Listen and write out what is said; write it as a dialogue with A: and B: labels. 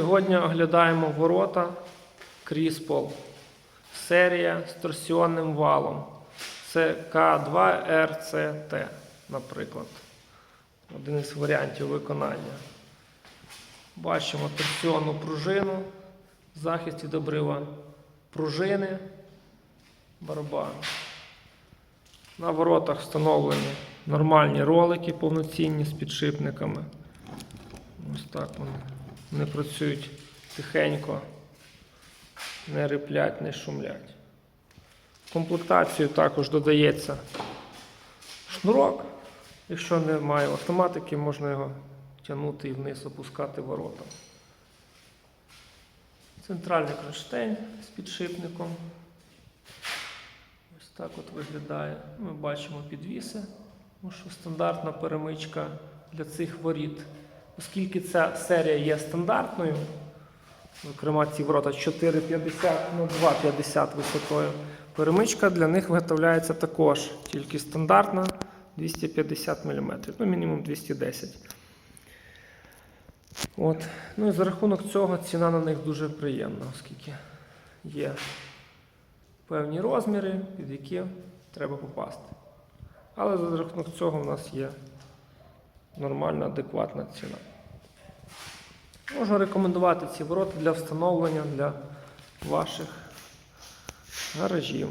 A: Сьогодні оглядаємо ворота Кріспол. Серія з торсіонним валом. Це К2РЦТ, наприклад. Один із варіантів виконання. Бачимо торсіонну пружину, захист від обрива пружини, барабан. На воротах встановлені нормальні ролики повноцінні з підшипниками. Ось так вони. Вони працюють тихенько, не риплять, не шумлять. В комплектацію також додається шнурок. Якщо немає автоматики, можна його тягнути і вниз опускати ворота. Центральний кронштейн з підшипником. Ось так от виглядає. Ми бачимо підвіси, тому що стандартна перемичка для цих воріт. Оскільки ця серія є стандартною, зокрема ці ворота 4,50 на 2,50 висотою, перемичка для них виготовляється також, тільки стандартна 250 мм, ну мінімум 210 От. Ну і за рахунок цього ціна на них дуже приємна, оскільки є певні розміри, під які треба попасти. Але за рахунок цього в нас є нормальна, адекватна ціна. Можу рекомендувати ці ворота для встановлення для ваших гаражів.